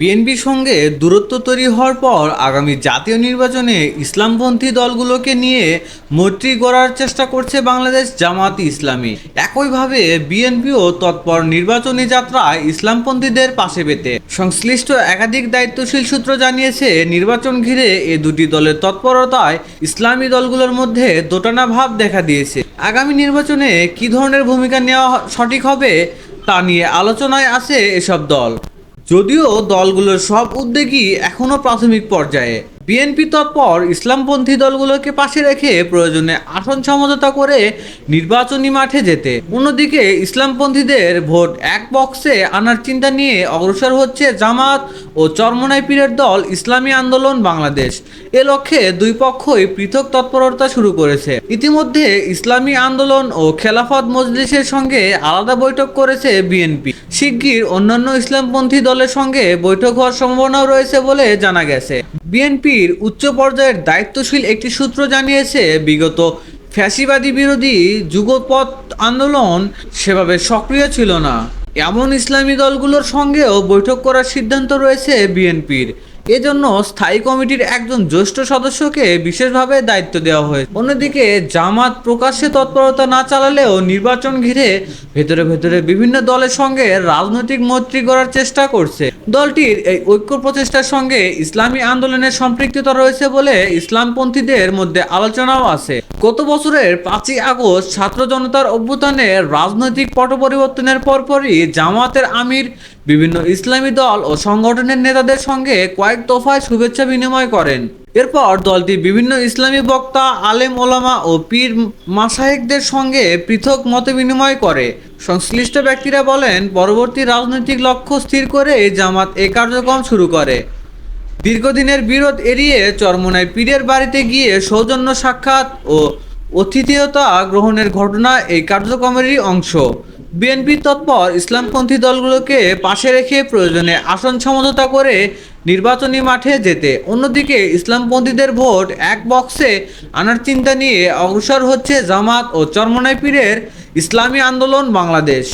বিএনপির সঙ্গে দূরত্ব তৈরি হওয়ার পর আগামী জাতীয় নির্বাচনে ইসলামপন্থী দলগুলোকে নিয়ে মৈত্রী গড়ার চেষ্টা করছে বাংলাদেশ জামাত ইসলামী। একইভাবে বিএনপিও তৎপর নির্বাচনী যাত্রায় ইসলামপন্থীদের পাশে পেতে। সংশ্লিষ্ট একাধিক দায়িত্বশীল সূত্র জানিয়েছে, নির্বাচন ঘিরে এ দুটি দলের তৎপরতায় ইসলামী দলগুলোর মধ্যে দোটানা ভাব দেখা দিয়েছে। আগামী নির্বাচনে কী ধরনের ভূমিকা নেওয়া সঠিক হবে তা নিয়ে আলোচনায় আছে এসব দল। যদিও দলগুলোর সব উদ্যোগই এখনও প্রাথমিক পর্যায়ে। বিএনপি তৎপর ইসলামপন্থী দলগুলোকে পাশে রেখে প্রয়োজনে আসন সমঝোতা করে নির্বাচনী মাঠে যেতে। অন্যদিকে ইসলামপন্থীদের ভোট এক বক্সে আনার চিন্তা নিয়ে অগ্রসর হচ্ছে জামাত ও চরমনাই পীরের দল ইসলামী আন্দোলন বাংলাদেশ। এ লক্ষ্যে দুই পক্ষই পৃথক তৎপরতা শুরু করেছে। ইতিমধ্যে ইসলামী আন্দোলন ও খেলাফত মজলিসের সঙ্গে আলাদা বৈঠক করেছে বিএনপি। শিগগির অন্যান্য ইসলামপন্থী দলের সঙ্গে বৈঠক হওয়ার সম্ভাবনাও রয়েছে বলে জানা গেছে। বিএনপির উচ্চ পর্যায়ের দায়িত্বশীল একটি সূত্র জানিয়েছে, বিগত ফ্যাসিবাদী বিরোধী যুগপথ আন্দোলন সেভাবে সক্রিয় ছিল না। এমন ইসলামী দলগুলোর সঙ্গেও বৈঠক করার সিদ্ধান্ত রয়েছে বিএনপির। এজন্য স্থায়ী কমিটির একজন জ্যেষ্ঠ সদস্যকে বিশেষভাবে দায়িত্ব দেওয়া হয়েছে অন্যদিকে জামাত প্রকাশ্যে তৎপরতা না চালালেও নির্বাচন ঘিরে ভেতরে ভেতরে বিভিন্ন দলের সঙ্গে রাজনৈতিক মৈত্রী করার চেষ্টা করছে। দলটির এই ঐক্য প্রচেষ্টার সঙ্গে ইসলামী আন্দোলনের সম্পৃক্ততা রয়েছে বলে ইসলামপন্থীদের মধ্যে আলোচনাও আছে। গত বছরের পাঁচই আগস্ট ছাত্র জনতার অভ্যুত্থানে রাজনৈতিক পট পরিবর্তনের পরপরই জামাতের আমির, বিভিন্ন ইসলামী দল ও সংগঠনের নেতাদের সঙ্গে কয়েক দফায় শুভেচ্ছা বিনিময় করেন। এরপর দলটি বিভিন্ন ইসলামী বক্তা, আলেম, ওলামা ও পীর মাসায়েকদের সঙ্গে পৃথক মত বিনিময় করে। সংশ্লিষ্ট ব্যক্তিরা বলেন, পরবর্তী রাজনৈতিক লক্ষ্য স্থির করে জামাত এ কার্যক্রম শুরু করে। দীর্ঘদিনের বিরোধ এড়িয়ে চরমনায় পীরের বাড়িতে গিয়ে সৌজন্য সাক্ষাৎ ও অতিথেয়তা গ্রহণের ঘটনা এই কার্যক্রমেরই অংশ। বিএনপি তৎপর ইসলামপন্থী দলগুলোকে পাশে রেখে প্রয়োজনে আসন সমঝোতা করে নির্বাচনী মাঠে যেতে। অন্যদিকে ইসলামপন্থীদের ভোট এক বক্সে আনার চিন্তা নিয়ে অগ্রসর হচ্ছে জামাত ও চরমনাই পীরের ইসলামী আন্দোলন বাংলাদেশ।